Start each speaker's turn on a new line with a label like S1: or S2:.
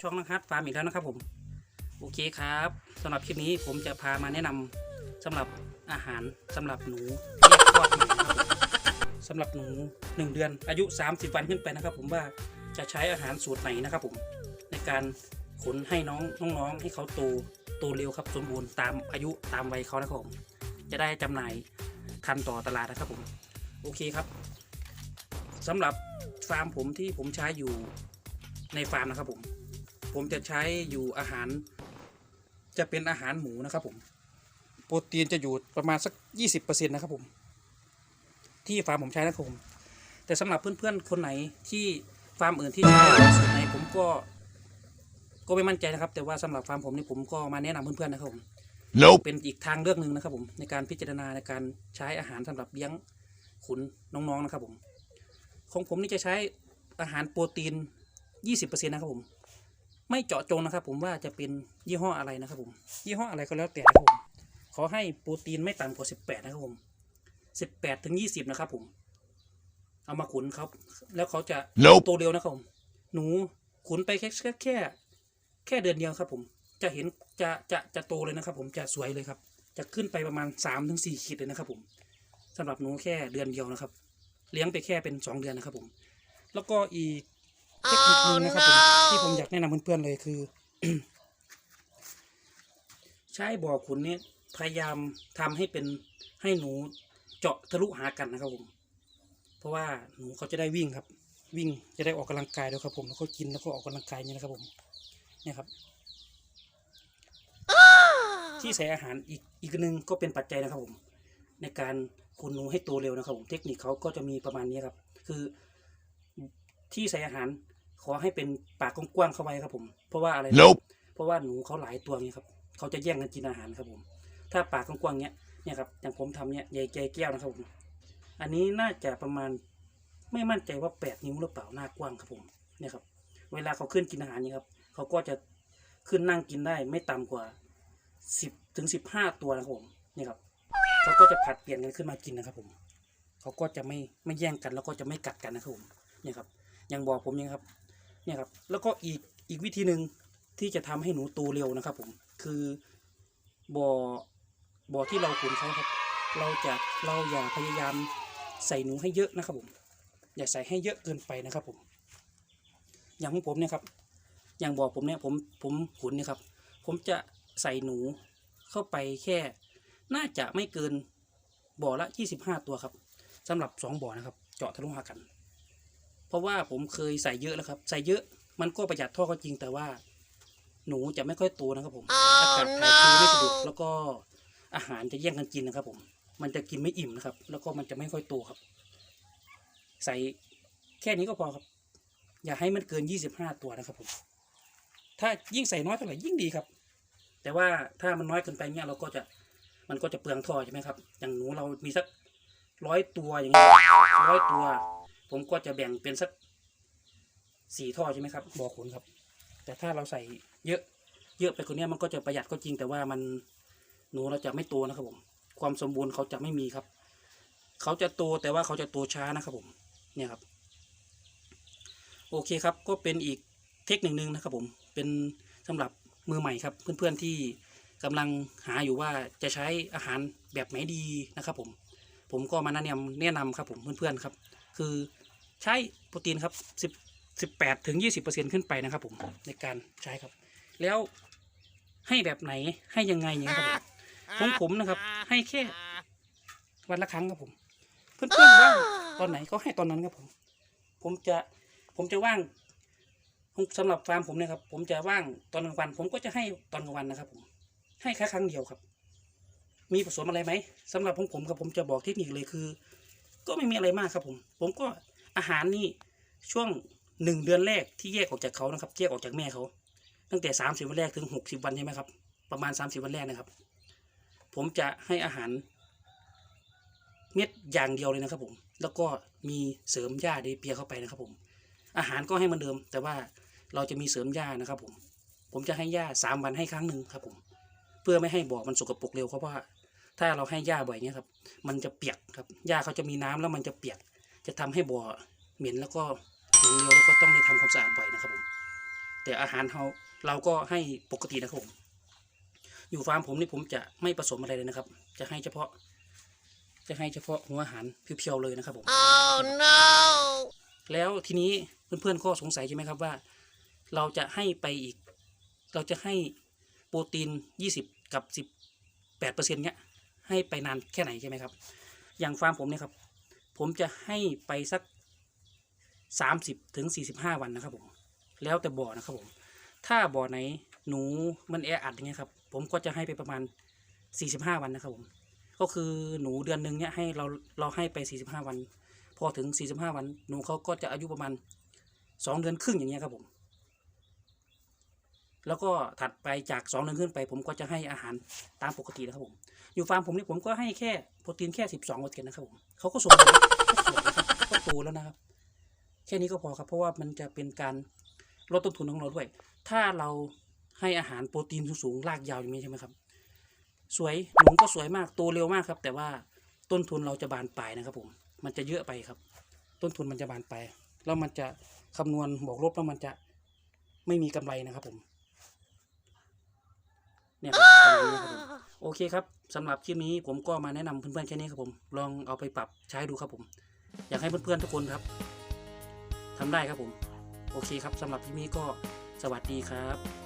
S1: ช่องนักฮัทฟาร์มอีกแล้วนะครับผม โอเคครับสำหรับคลิปนี้ผมจะพามาแนะนำสำหรับอาหารสำหรับหนูแยกคลอดใหม่ครับสำหรับหนู 1 เดือนอายุ 30 วันขึ้นไปนะครับ ผมว่าจะใช้อาหารสูตรไหนนะครับ ผมในการขนให้น้องน้องๆให้เขาโตโตเร็วครับสมบูรณ์ตามอายุตามวัยเขานะครับผมจะได้จำหน่ายทันต่อตลาดนะครับผมโอเคครับสำหรับฟาร์มผมที่ผมใช้อยู่ในฟาร์มนะครับผม ผมจะใช้อยู่อาหาร จะเป็นอาหารหมูนะครับ ผม โปรตีนจะอยู่ประมาณสัก 20%นะครับผม ที่ฟาร์มผมใช้นะครับผม แต่สำหรับเพื่อนๆคนไหนที่ฟาร์มอื่นที่ใช้สูตรไหนผมก็ ก็ไม่มั่นใจนะครับ แต่ว่าสำหรับฟาร์มผมนี่ผมก็มาแนะนำเพื่อนๆนะครับผม
S2: Nope.
S1: เป็นอีกทางเลือกหนึ่งนะครับผมในการพิจารณาในการใช้อาหารสำหรับเลี้ยงขุนน้องๆนะครับผม ของผมนี่จะใช้อาหารโปรตีน 20%นะครับผม ไม่เจาะจงนะครับ ผมว่าจะเป็นยี่ห้ออะไรนะครับผม ยี่ห้ออะไรก็แล้วแต่นะครับผม ขอให้โปรตีนไม่ต่ำกว่า 18 นะครับผม18ถึง20 นะครับผม เอามาขุนครับ แล้วเขาจะ
S2: Nope.
S1: โตเร็วนะครับผม หนูขุนไปแค่แค่แค่แค่เดือนเดียวครับ ผม จะเห็นจะจะจะโตเลยนะครับ ผมจะสวยเลยครับ จะขึ้นไปประมาณ3าถึงสขีดเลยนะครับ ผมสำหรับหนูแค่เดือนเดียวนะครับ เลี้ยงไปแค่เป็น 2 เดือนนะครับ ผม แล้วก็อีก เทคนิคนึงนะครับผมที่ผมอยากแนะนำเพื่อนๆเลยคือ ใช้บ่อขุนนี้พยายามทำให้เป็นให้หนูเจาะทะลุหากันนะครับผม เพราะว่าหนูเขาจะได้วิ่งครับ วิ่งจะได้ออกกำลังกายด้วยครับผมแล้วก็กินแล้วก็ออกกำลังกายอย่างนี้นะครับผมเนี่ยครับ ที่ใส่อาหารอีกอีกหนึ่งก็เป็นปัจจัยนะครับผม ในการคุณหนูให้โตเร็วนะครับผมเทคนิคเขาก็จะมีประมาณนี้ครับ คือที่ใส่อาหาร ขอให้เป็นปากกว้างๆเข้าไว้ครับผม เพราะว่าอะไรนะ
S2: Nope.
S1: เพราะว่าหนูเขาหลายตัวไงครับ เขาจะแย่งกันกินอาหารครับผม ถ้าปากกว้างๆเนี้ยเนี่ยครับอย่างผมทำเนี้ยใหญ่ใจแก้วนะครับผมอันนี้น่าจะประมาณไม่มั่นใจว่าแปดนิ้วหรือเปล่าหน้ากว้างครับผมเนี่ยครับ เวลาเขาขึ้นกินอาหารเนี่ยครับเขาก็จะขึ้นนั่งกินได้ไม่ต่ำกว่าสิบถึงสิบห้าตัวนะครับผมเนี่ยครับเขาก็จะผัดเปลี่ยนกันขึ้นมากินนะครับผมเขาก็จะไม่ไม่แย่งกันแล้วก็จะไม่กัดกันนะครับผมเนี่ยครับอย่างบอกผมเนี่ยครับ เนี่ยครับแล้วก็อีกอีกวิธีหนึ่งที่จะทำให้หนูโตเร็วนะครับ ผมคือบ่อบ่อที่เราขุนเขาครับ เราจะเราอย่าพยายามใส่หนูให้เยอะนะครับผม อย่าใส่ให้เยอะเกินไปนะครับผม อย่างของผมเนี่ยครับ อย่างบ่อผมเนี่ยผมผมขุนเนี่ยครับ ผมจะใส่หนูเข้าไปแค่ น่าจะไม่เกินบ่อละ 25 ตัวครับสำหรับ 2บ่อนะครับ เจาะทะลุหากัน เพราะว่าผมเคยใส่เยอะแล้วครับ ใส่เยอะมันก็ประหยัดท่อก็จริงแต่ว่า หนูจะไม่ค่อยโตนะครับผมอากาศถ่ายเทไม่สะดวกแล้วก็อาหารจะแย่งกันกินนะครับ ผม มันจะกินไม่อิ่มนะครับ แล้วก็มันจะไม่ค่อยโตครับ ใส่แค่นี้ก็พอครับ อย่าให้มันเกิน 25 ตัวนะครับผม ถ้ายิ่งใส่น้อยเท่าไหร่ยิ่งดีครับ แต่ว่าถ้ามันน้อยเกินไปเนี่ยเราก็จะมันก็จะเปลืองท่อใช่ไหมครับ อย่างหนูเรามีสักร้อยตัวอย่างเงี้ยร้อยตัว ผมก็จะแบ่งเป็นสักสี่ท่อใช่ไหมครับบ่อขุนครับ แต่ถ้าเราใส่เยอะเยอะไปคนนี้มันก็จะประหยัดก็จริงแต่ว่ามันหนูเราจะไม่โตนะครับผม ความสมบูรณ์เขาจะไม่มีครับ เขาจะโตแต่ว่าเขาจะโตช้านะครับผมเนี่ยครับ โอเคครับก็เป็นอีกเทคนิคนึงนะครับผมเป็นสำหรับมือใหม่ครับ เพื่อนๆที่กำลังหาอยู่ว่าจะใช้อาหารแบบไหนดีนะครับผมผมก็มาแนะนำแนะนำครับผมเพื่อนๆครับ คือ ใช้โปรตีนครับสิบสิบแปดถึงยี่สิบเปอร์เซ็นขึ้นไปนะครับผมในการใช้ครับ แล้วให้แบบไหนให้ยังไงอย่างเงี้ยครับผมของผมนะครับ ให้แค่วันละครั้งครับผม เพื่อนๆว่างตอนไหนก็ให้ตอนนั้นครับผม ผมจะผมจะว่างสำหรับฟาร์มผมเนี่ยครับ ผมจะว่างตอนกลางวัน ผมก็จะให้ตอนกลางวันนะครับ ผม ให้แค่ครั้งเดียวครับ มีผสมอะไรไหมสำหรับของผมครับผมจะบอกเทคนิคเลยคือ ก็ไม่มีอะไรมากครับผม ผมก็ อาหารนี่ช่วงหนึ่งเดือนแรกที่แยกออกจากเขานะครับแยกออกจากแม่เขาตั้งแต่สามสิบวันแรกถึงหกสิบวันใช่ไหมครับ ประมาณสามสิบวันแรกนะครับ ผมจะให้อาหาร เม็ดอย่างเดียวเลยนะครับผม แล้วก็มีเสริมหญ้าเดเปียเข้าไปนะครับ ผม อาหารก็ให้เหมันเดิม แต่ว่าเราจะมีเสริมหญ้านะครับ ผม ผมจะให้หญ้าสามวันให้ครั้งหนึ่งครับ ผม เพื่อไม่ให้บ่อมันสกปรกเร็วเพราะว่าถ้าเราให้หญ้าบ่อยเนี้ยครับ มันจะเปียกครับหญ้าเขาจะมีน้ำแล้วมันจะเปียก จะทำให้บ่อเหม็นแล้วก็เหม็นเร็วแล้วก็ต้องได้ทำความสะอาดบ่อยนะครับผมแต่อาหารเราเราก็ให้ปกตินะครับผมอยู่ฟาร์มผมนี่ผมจะไม่ผสมอะไรเลยนะครับ จะให้เฉพาะ จะให้เฉพาะหัวอาหารเพียวๆเลยนะครับผม
S2: Oh no!
S1: แล้วทีนี้เพื่อนๆก็สงสัยใช่ไหมครับว่า เราจะให้ไปอีก เราจะให้โปรตีน 20 กับ 18เปอร์เซ็นต์เนี้ยให้ไปนานแค่ไหนใช่ไหมครับ อย่างฟาร์มผมเนี่ยครับ ผมจะให้ไปสัก 30ถึง45 วันนะครับผม แล้วแต่บ่อนะครับผม ถ้าบ่อไหนหนูมันแออัดอย่างเงี้ยครับผมก็จะให้ไปประมาณ 45 วันนะครับผม ก็คือหนูเดือนหนึ่งเนี่ยให้เราเราให้ไป 45 วัน พอถึง 45 วัน หนูเขาก็จะอายุประมาณ 2 เดือนครึ่งอย่างเงี้ยครับผม แล้วก็ถัดไปจาก2เดือนขึ้นไป ผมก็จะให้อาหารตามปกตินะครับผมอยู่ฟาร์มผมนี่ผมก็ให้แค่โปรตีนแค่ 12เปอร์เซ็นนะครับผมเขาก็สมบูรณ์ก็สวยนะครับก็โตแล้วนะครับ แค่นี้ก็พอครับ เพราะว่ามันจะเป็นการลดต้นทุนของเราด้วย ถ้าเราให้อาหารโปรตีนสูงๆรากยาวอย่างนี้ใช่ไหมครับ สวยหนูก็สวยมากโตเร็วมากครับ แต่ว่าต้นทุนเราจะบานปลายนะครับผม มันจะเยอะไปครับ ต้นทุนมันจะบานปลายแล้วมันจะคำนวณบวกลบแล้วมันจะไม่มีกำไรนะครับผม เนี่ยครับประมาณนี้ครับผมโอเคครับสำหรับคลิปนี้ผมก็มาแนะนำเพื่อนๆแค่นี้ครับผม ลองเอาไปปรับใช้ดูครับผม อยากให้เพื่อนๆทุกคนครับทำได้ครับผม โอเคครับสำหรับคลิปนี้ก็สวัสดีครับ